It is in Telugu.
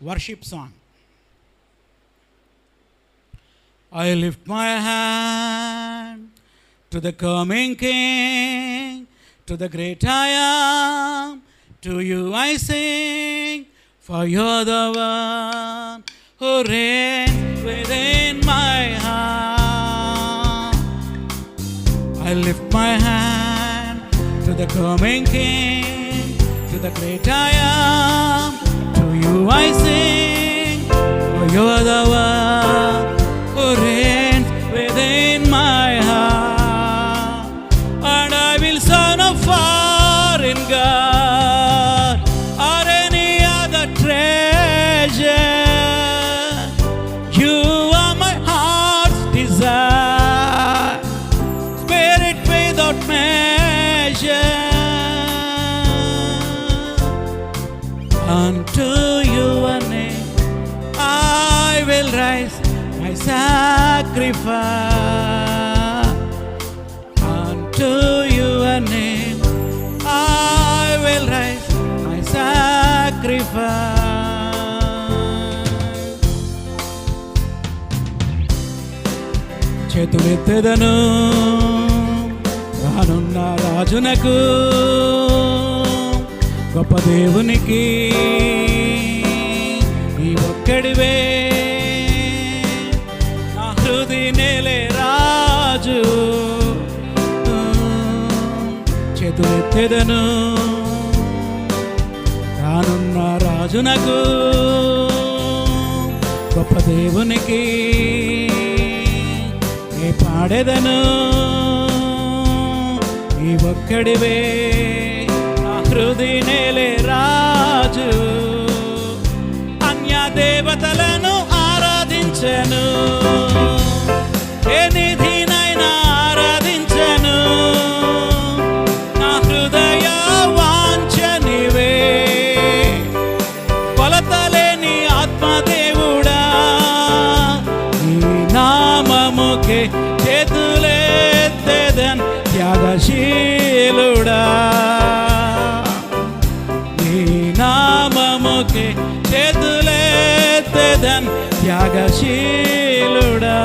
worship song. I lift my hand to the coming King, to the great I am. To you I sing, for you're the one who reigns within my heart. I lift my hand to the coming King, to the great I am. You're the one who reigns within will rise my sacrifice. Unto your name I will rise my sacrifice. చేతులెత్తెదను రానున్న రాజునకు గొప్ప దేవునికి ఈ ఒక్కడివే తినేలే రాజు. చేతులెత్తెదను. రానున్న రాజునకు గొప్ప దేవునికి నీ పాడెదను. నీ ఒక్కడివే నా హృది నేలే రాజు. నామముకే చేతులెత్తెదన్ త్యాగశీలుడా. నీ నామముకే చేతులెత్తేదన్ త్యాగశీలుడా.